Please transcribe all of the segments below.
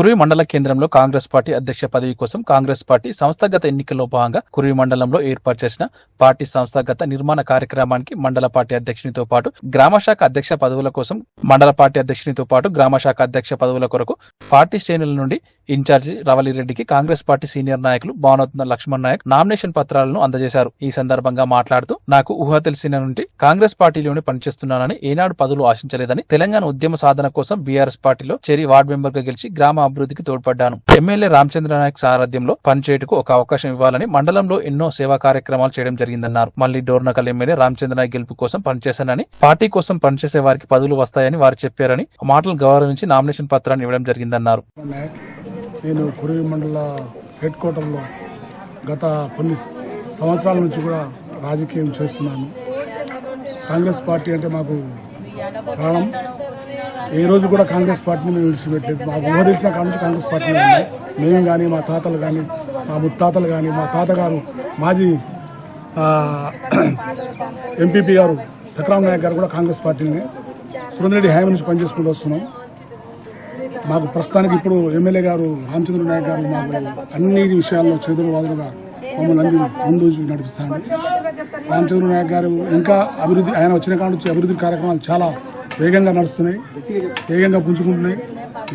కురువి మండల కేంద్రంలో కాంగ్రెస్ పార్టీ అధ్యక్ష పదవి కోసం కాంగ్రెస్ పార్టీ సంస్థాగత ఎన్నికల్లో భాగంగా కురువి మండలంలో ఏర్పాటు చేసిన పార్టీ సంస్థాగత నిర్మాణ కార్యక్రమానికి మండల పార్టీ అధ్యక్షునితో పాటు గ్రామ శాఖ అధ్యక్ష పదవుల కోసం మండల పార్టీ అధ్యక్షునితో పాటు గ్రామ శాఖ అధ్యక్ష పదవుల కొరకు పార్టీ శ్రేణుల నుండి ఇన్ఛార్జి రవలిరెడ్డికి కాంగ్రెస్ పార్టీ సీనియర్ నాయకులు భానోత్న లక్ష్మణ్ నాయక్ నామినేషన్ పత్రాలను అందజేశారు. ఈ సందర్భంగా మాట్లాడుతూ నాకు ఊహ తెలిసిన నుండి కాంగ్రెస్ పార్టీలోనే పనిచేస్తున్నానని ఏనాడు పదవులు ఆశించలేదని తెలంగాణ ఉద్యమ సాధన కోసం బీఆర్ఎస్ పార్టీలో చేరి వార్డు మెంబర్గా గెలిచి గ్రామ అభివృద్ధికి తోడ్పడ్డాను. ఎమ్మెల్యే రామచంద్ర నాయక్ సారథ్యంలో పనిచేయటకు ఒక అవకాశం ఇవ్వాలని మండలంలో ఎన్నో సేవా కార్యక్రమాలు చేయడం జరిగిందన్నారు. మళ్ళీ డోర్నకల్ ఎమ్మెల్యే రామచంద్ర నాయక్ గెలుపు కోసం పనిచేశానని పార్టీ కోసం పనిచేసే వారికి పదవులు వస్తాయని వారు చెప్పారని మాటలు గౌరవించి నామినేషన్ పత్రాన్ని ఇవ్వడం జరిగిందన్నారు. నేను కురివి మండల హెడ్ క్వార్టర్లో గత కొన్ని సంవత్సరాల నుంచి కూడా రాజకీయం చేస్తున్నాను. కాంగ్రెస్ పార్టీ అంటే మాకు ప్రాణం ఏ రోజు కూడా కాంగ్రెస్ పార్టీని మేము విడిచిపెట్టలేదు. మాకు ఊహ కాంగ్రెస్ కాంగ్రెస్ పార్టీ ఉన్నాయి మేము కానీ మా తాతలు కానీ మా ముత్తాతలు కానీ మా తాతగారు మాజీ ఎంపీపీ గారు సక్రామ్ నాయక్ గారు కూడా కాంగ్రెస్ పార్టీని సురేంద్రెడ్డి హయాం నుంచి పనిచేసుకుంటూ వస్తున్నాం. మాకు ప్రస్తుతానికి ఇప్పుడు ఎమ్మెల్యే గారు రామచంద్ర నాయక్ గారు మాకు అన్ని విషయాల్లో చేదురు వాదులుగా మమ్మల్ని ముందు నడిపిస్తాను రామచంద్ర నాయక్ గారు ఇంకా అభివృద్ధి ఆయన వచ్చిన కాడ నుంచి అభివృద్ధి కార్యక్రమాలు చాలా వేగంగా నడుస్తున్నాయి వేగంగా పుంజుకుంటున్నాయి.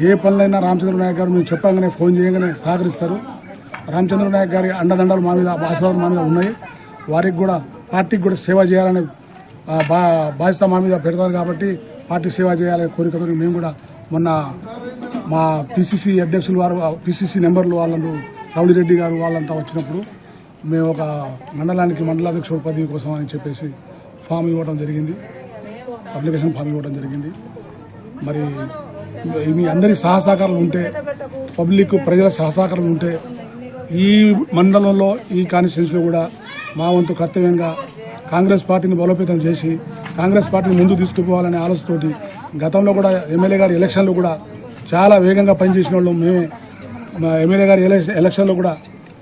ఏ పనులైనా రామచంద్ర నాయక్ గారు మేము చెప్పగానే ఫోన్ చేయగానే సహకరిస్తారు. రామచంద్ర నాయక్ గారి అండదండలు మా మీద ఆశీర్వాదం మా మీద ఉన్నాయి. వారికి కూడా పార్టీకి కూడా సేవ చేయాలనే బా బాధ్యత మా మీద పెడతారు కాబట్టి పార్టీ సేవ చేయాలనే కోరికతో మేము కూడా మొన్న మా పిసిసి అధ్యక్షులు వారు పిసిసి నెంబర్లు వాళ్ళందరూ రౌడిరెడ్డి గారు వాళ్ళంతా వచ్చినప్పుడు మేము ఒక మండలానికి మండలాధ్యక్షుడు పదవి కోసం అని చెప్పేసి ఫామ్ ఇవ్వడం జరిగింది. అప్లికేషన్ ఫామ్ ఇవ్వడం జరిగింది. మరి మీ అందరి సహసహకారాలు ఉంటే పబ్లిక్ ప్రజల సహసహకారాలు ఉంటే ఈ మండలంలో ఈ కాన్స్టిట్యూన్సీలో కూడా మా వంతు కర్తవ్యంగా కాంగ్రెస్ పార్టీని బలోపేతం చేసి కాంగ్రెస్ పార్టీని ముందు తీసుకుపోవాలనే ఆలోచనతోటి గతంలో కూడా ఎమ్మెల్యే గారి ఎలక్షన్లు కూడా చాలా వేగంగా పనిచేసిన వాళ్ళు మేమే. మా ఎమ్మెల్యే గారి ఎలక్షన్లో కూడా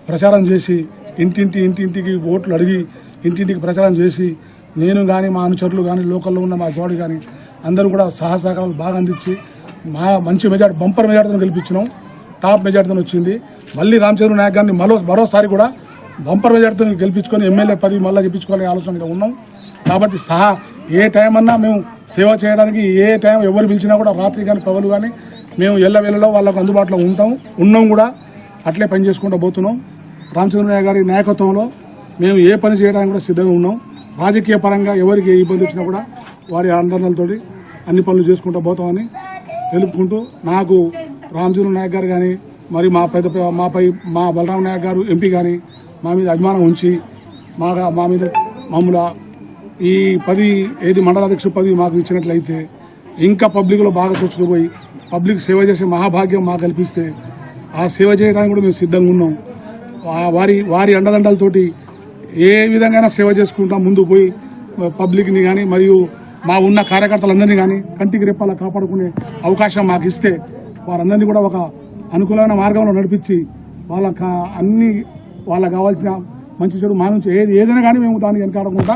ప్రచారం చేసి ఇంటింటి ఇంటింటికి ఓట్లు అడిగి ఇంటింటికి ప్రచారం చేసి నేను కానీ మా అనుచరులు కానీ లోకల్లో ఉన్న మా జోడి కానీ అందరూ కూడా సహా సహకారాలు బాగా అందించి మా మంచి మెజార్టీ బంపర్ మెజార్టీతో గెలిపించినాం. టాప్ మెజార్టీతో వచ్చింది. మళ్ళీ రామచంద్ర నాయక్ గారిని మరో మరోసారి కూడా బంపర్ మెజార్టీతో గెలిపించుకొని ఎమ్మెల్యే పదవి మళ్ళీ గెలిపించుకోవాలనే ఆలోచన మీద ఉన్నాం. కాబట్టి సహా ఏ టైం అన్నా మేము సేవ చేయడానికి ఏ టైం ఎవరు పిలిచినా కూడా రాత్రి కానీ పగలు కానీ మేము ఎల్లవేళలో వాళ్ళకు అందుబాటులో ఉంటాం ఉన్నాం కూడా. అట్లే పని చేసుకుంటూ పోతున్నాం. రామచంద్రయ్య గారి నాయకత్వంలో మేము ఏ పని చేయడానికి కూడా సిద్ధంగా ఉన్నాం. రాజకీయ పరంగా ఎవరికి ఏ ఇబ్బంది వచ్చినా కూడా వారి ఆందోళనలతోటి అన్ని పనులు చేసుకుంటూ పోతామని తెలుపుకుంటూ నాకు రామచంద్ర నాయక్ గారు కానీ మరి మా పెద్ద మాపై మా బలరామ నాయక్ గారు ఎంపీ కానీ మా మీద అభిమానం ఉంచి మా మా మీద మామూలు ఈ పది ఏది మండలాధ్యక్షుడు పది మాకు ఇచ్చినట్లయితే ఇంకా పబ్లిక్లో బాగా చొచ్చుకుపోయి పబ్లిక్ సేవ చేసే మహాభాగ్యం మాకు కల్పిస్తే ఆ సేవ చేయడానికి కూడా మేము సిద్ధంగా ఉన్నాం. వారి వారి అండదండలతోటి ఏ విధంగా సేవ చేసుకుంటాం ముందు పోయి పబ్లిక్ని కానీ మరియు మా ఉన్న కార్యకర్తలందరినీ కానీ కంటికి రెప్పాలా కాపాడుకునే అవకాశం మాకు ఇస్తే వారందరినీ కూడా ఒక అనుకూలమైన మార్గంలో నడిపించి వాళ్ళ కా- అన్ని వాళ్ళకి కావాల్సిన మంచి చెడు మా నుంచి ఏది ఏదైనా కానీ మేము దానికి వెనకాడకుండా